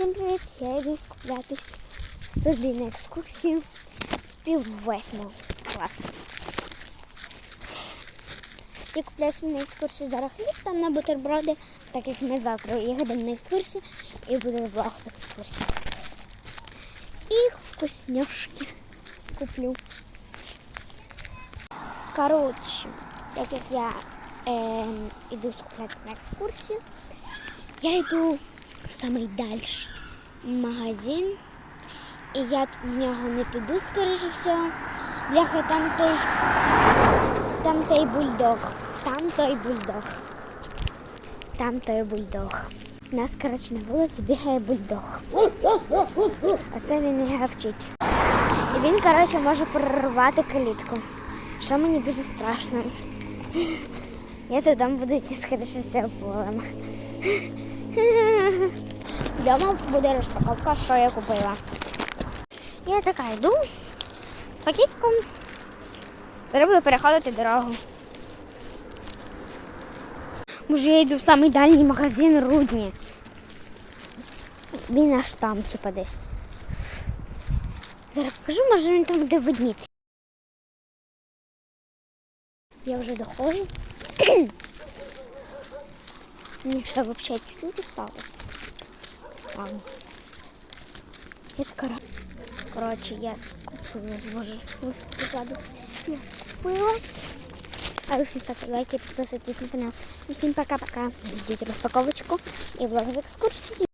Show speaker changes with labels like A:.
A: Всім привіт! Я йду скуплятись собі на екскурсію в пів восьмого класу. Я купляю на екскурсію зараз хліб там на бутерброди, так як ми завтра їдемо на екскурсію і буде влог з екскурсії. І вкусняшки куплю. Коротше, так як я е, йду скуплятися на екскурсію, я йду в самий дальший магазин. І я в нього не піду, скоріше всього. Бляха, там той, там той бульдог. Там той бульдог. Там той бульдог. У нас, коротше, на вулиці бігає бульдог. Оце він і гавчить. І він, коротше, може прорвати калітку. Що мені дуже страшно. Я туди буду йти, скоріше всього, полем. Вдома буде розпаковка, що я купила. Я така йду з пакетиком. Буду переходити дорогу. Може, я йду в самий дальній магазин Рудні. Він аж там, типа десь. Зараз покажу, може він там буде видніти. Я вже доходжу. Мені ще взагалі чуть-чуть осталось. Ладно. Я така рада. Коротше, я скупилась, боже, ось позаду. Я скупилась. А ви всі ставте лайки, підписуйтесь на канал. Усім пока-пока. Ждіть розпаковочку і влог з екскурсії.